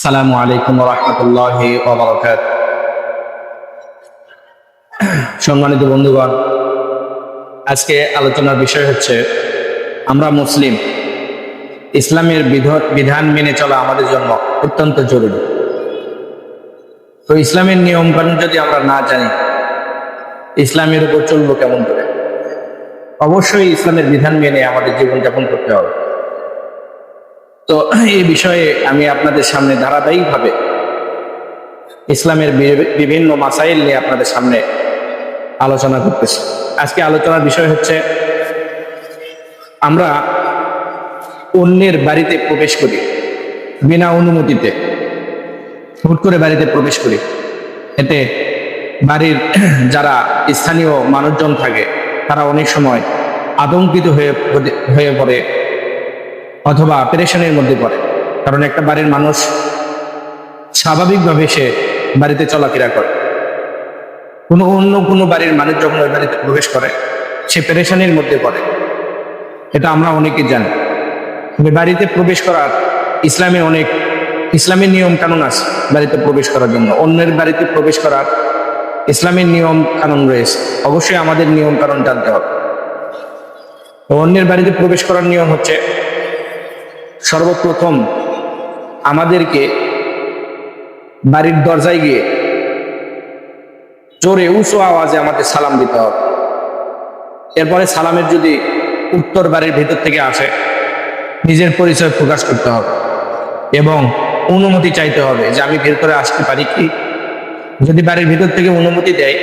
আসসালামু আলাইকুম রহমতুল্লাহ সম্মানিত বন্ধুগণ, আজকে আলোচনার বিষয় হচ্ছে, আমরা মুসলিম, ইসলামের বিধ- বিধান মেনে চলা আমাদের জন্য অত্যন্ত জরুরি। তো ইসলামের নিয়ম কানুন যদি আমরা না জানি, ইসলামের উপর চলবো কেমন করে? অবশ্যই ইসলামের বিধান মেনে আমাদের জীবনযাপন করতে হবে। তো এই বিষয়ে আমি আপনাদের সামনে ধারাবাহিকভাবে ইসলামের বিভিন্ন মাসাইল নিয়ে আপনাদের সামনে আলোচনা করতেছি। আজকে আলোচনার বিষয় হচ্ছে আমরা অন্যের বাড়িতে প্রবেশ করি, বিনা অনুমতিতে। হুট করে বাড়িতে প্রবেশ করি। এতে বাড়ির যারা স্থানীয় মানুষজন থাকে, তারা অনেক সময় আতঙ্কিত হয়ে হয়ে পড়ে। অথবা পেরেশানির মধ্যে পড়ে। কারণ একটা বাড়ির মানুষ স্বাভাবিকভাবে সে বাড়িতে চলাফেরা করে। কোনো অন্য কোনো বাড়ির মানুষ যখন ওই বাড়িতে প্রবেশ করে, সে পেরেশানির মধ্যে পড়ে। এটা আমরা অনেকে জানি। বাড়িতে প্রবেশ করার ইসলামে অনেক ইসলামের নিয়ম কানুন আছে বাড়িতে প্রবেশ করার জন্য। অন্যের বাড়িতে প্রবেশ করার ইসলামের নিয়ম কানুন রয়েছে। অবশ্যই আমাদের নিয়ম কানুন জানতে হবে। অন্যের বাড়িতে প্রবেশ করার নিয়ম হচ্ছে সর্বপ্রথম আমাদেরকে বাড়ির দরজায় গিয়ে জোরে উঁচু আওয়াজে আমাদের সালাম দিতে হবে। এরপরে সালামের যদি উত্তর বাড়ির ভেতর থেকে আসে, নিজের পরিচয় প্রকাশ করতে হবে এবং অনুমতি চাইতে হবে যে আমি ভেতরে আসতে পারি কি। যদি বাড়ির ভিতর থেকে অনুমতি দেয়,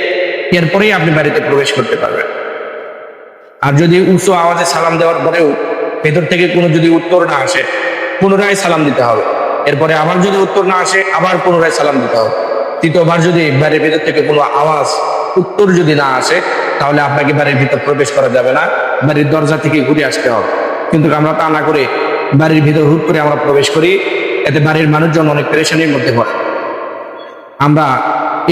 এরপরেই আপনি বাড়িতে প্রবেশ করতে পারবেন। আর যদি উঁচু আওয়াজে সালাম দেওয়ার পরেও ভেতর থেকে কোনো যদি উত্তর না আসে, পুনরায় সালাম দিতে হবে। এরপরে আবার যদি উত্তর না আসে, আবার পুনরায় সালাম দিতে হবে। তৃতীয়বার যদি বাড়ির ভেতর থেকে কোনো আওয়াজ, উত্তর যদি না আসে, তাহলে আপনাকে বাড়ির ভিতর প্রবেশ করা যাবে না, বাড়ির দরজা থেকে ঘুরে আসতে হবে। কিন্তু আমরা তা না করে বাড়ির ভিতর হুট করে আমরা প্রবেশ করি, এতে বাড়ির মানুষজন অনেক পেরেশানির মধ্যে পড়ে। আমরা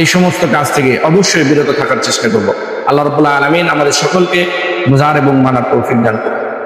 এই সমস্ত কাজ থেকে অবশ্যই বিরত থাকার চেষ্টা করব। আল্লাহ রবুল্লাহ আলমিন আমাদের সকলকে বোঝার এবং মানার তৌফিক দান করুন।